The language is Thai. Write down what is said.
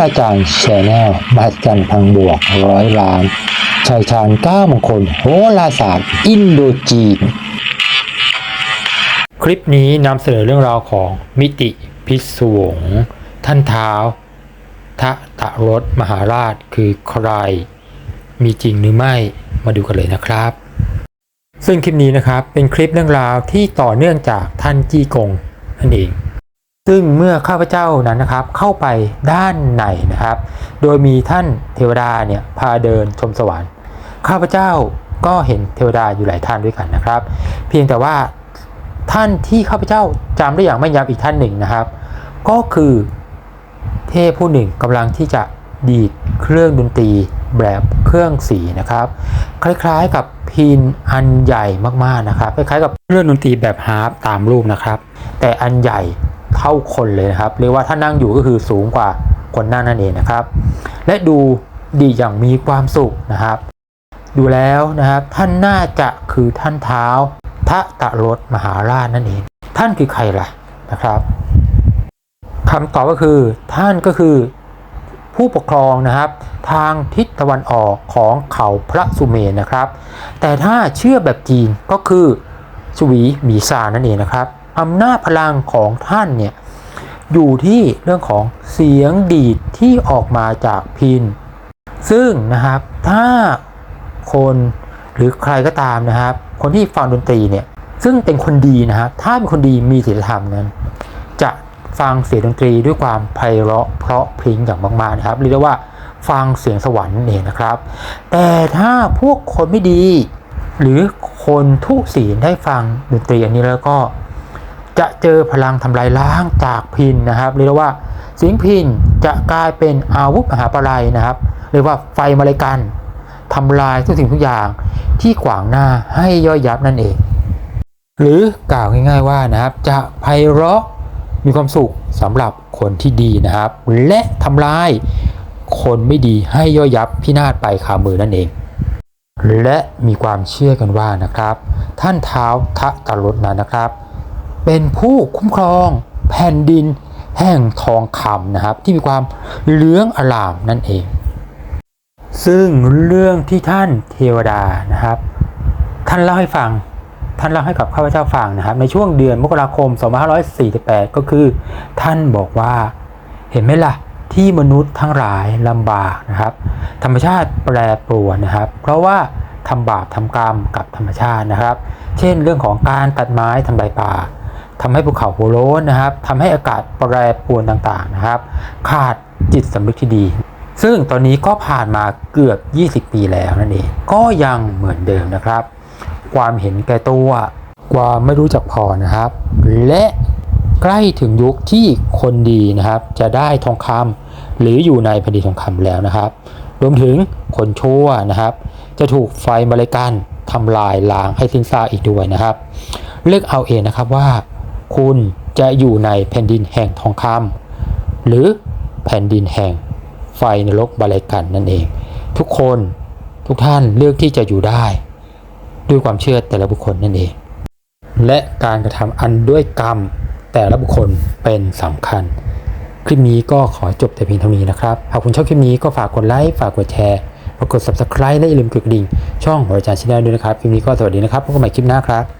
ราจารย์แชนแนลมหัศจรรย์พังบวกร้อยล้านชายชาญเก้ามงคลโหราศาสตร์อินโดจีน คลิปนี้นำเสนอเรื่องราวของมิติพิศวง ท่านเท้าทะตะรถมหาราชคือใคร มีจริงหรือไม่มาดูกันเลยนะครับ ซึ่งคลิปนี้นะครับเป็นคลิปเรื่องราวที่ต่อเนื่องจากท่านจี้กงนั่นเอง ซึ่งเมื่อข้าพเจ้านั้นนะครับเข้าไปด้านในนะครับ โดยมีท่านเทวดาเนี่ยพาเดินชมสวรรค์ข้าพเจ้าก็เห็นเทวดาอยู่หลายท่านด้วยกันนะครับ เพียงแต่ว่าท่านที่ข้าพเจ้าจำได้อย่างไม่ย้ำอีกท่านหนึ่งนะครับ ก็คือเทพผู้หนึ่งกำลังที่จะดีดเครื่องดนตรีแบบเครื่องสีนะครับ คล้ายๆกับพินอันใหญ่มากๆนะครับ คล้ายๆกับเครื่องดนตรีแบบฮาร์ปตามรูปนะครับ แต่อันใหญ่ เท่าคนเลยนะครับเรียกว่าถ้านั่งอยู่ก็คือสูงกว่าคนนั่งนั่นเองนะครับ และดูดีอย่างมีความสุขนะครับ ดูแล้วนะครับท่านน่าจะคือท่านเท้าทะตะรถมหาราชนั่นเอง ท่านคือใครล่ะนะครับคำตอบก็คือท่านก็คือผู้ปกครองนะครับ ทางทิศตะวันออกของเขาพระสุเมนนะครับ แต่ถ้าเชื่อแบบจีนก็คือชวีมีซานั่นเองนะครับ อำนาจพลังของท่านเนี่ยอยู่ที่เรื่องของเสียงดีดที่ออกมาจากพิน ซึ่งนะครับถ้าคนหรือใครก็ตามนะครับ คนที่ฟังดนตรีเนี่ยซึ่งเป็นคนดีนะครับถ้าเป็นคนดีมีศีลธรรมนั้น จะฟังเสียงดนตรีด้วยความไพเราะเพราะพริ้งอย่างมากๆนะครับเรียกได้ว่าฟังเสียงสวรรค์นั่นเองนะครับ แต่ถ้าพวกคนไม่ดี หรือคนทุศีลได้ฟังดนตรีอันนี้แล้วก็ จะเจอพลังทำลายล้างจากพินนะครับเรียกว่าเสียงพินจะกลายเป็นอาวุธมหาปลายนะครับเรียกว่าไฟมาเลยกันทำลายทุกสิ่งทุกอย่างที่ขวางหน้าให้ย่อยยับนั่นเอง หรือกล่าวง่ายๆว่านะครับ จะไพเราะมีความสุขสำหรับคนที่ดีนะครับ และทำลายคนไม่ดีให้ย่อยยับพินาศไปขามือนั่นเอง และมีความเชื่อกันว่านะครับ ท่านเท้าทะตะรถนั้นนะครับ เป็นผู้คุ้มครองแผ่นดินแห่งทองคำนะครับ ที่มีความเหลืองอลามนั่นเอง ซึ่งเรื่องที่ท่านเทวดานะครับ ท่านเล่าให้ฟังท่านเล่าให้กับข้าพเจ้าฟังนะครับ ในช่วงเดือนมกราคม 2548 ก็คือ ท่านบอกว่าเห็นไหมล่ะที่มนุษย์ทั้งหลายลำบากนะครับ ธรรมชาติแปรปรวนนะครับ เพราะว่าทำบาปทำกรรมกับธรรมชาตินะครับ เช่นเรื่องของการตัดไม้ทำลายป่า ทำให้ภูเขาหัวโล้นนะครับทำให้อากาศแปรปรวนต่างๆนะครับ ขาดจิตสำนึกที่ดี ซึ่งตอนนี้ก็ผ่านมาเกือบ 20 ปีแล้วนั่นเองก็ยังเหมือนเดิมนะครับ ความเห็นแก่ตัวความไม่รู้จักพอนะครับ และใกล้ถึงยุคที่คนดีนะครับ จะได้ทองคำหรืออยู่ในแผ่นดินทองคำแล้วนะครับ รวมถึงคนชั่วนะครับ จะถูกไฟมาเลยกันทำลายล้างให้สิ้นซากอีกด้วยนะครับ เลือกเอาเองนะครับว่า คุณจะอยู่ในแผ่นดินแห่งทองคำหรือแผ่นดินแห่งไฟนรกบาลยกันนั่นเอง ทุกคนทุกท่านเลือกที่จะอยู่ได้ ด้วยความเชื่อแต่ละบุคคลนั่นเอง และการกระทำอันด้วยกรรมแต่ละบุคคลเป็นสำคัญ คลิปนี้ก็ขอจบแต่เพียงเท่านี้นะครับ หากคุณชอบคลิปนี้ก็ฝากกดไลค์ฝากกดแชร์ฝากกด subscribe และอย่าลืมกดกระดิ่งช่องหัวใจชาแนลด้วยนะครับ คลิปนี้ก็สวัสดีนะครับพบกันใหม่คลิปหน้าครับ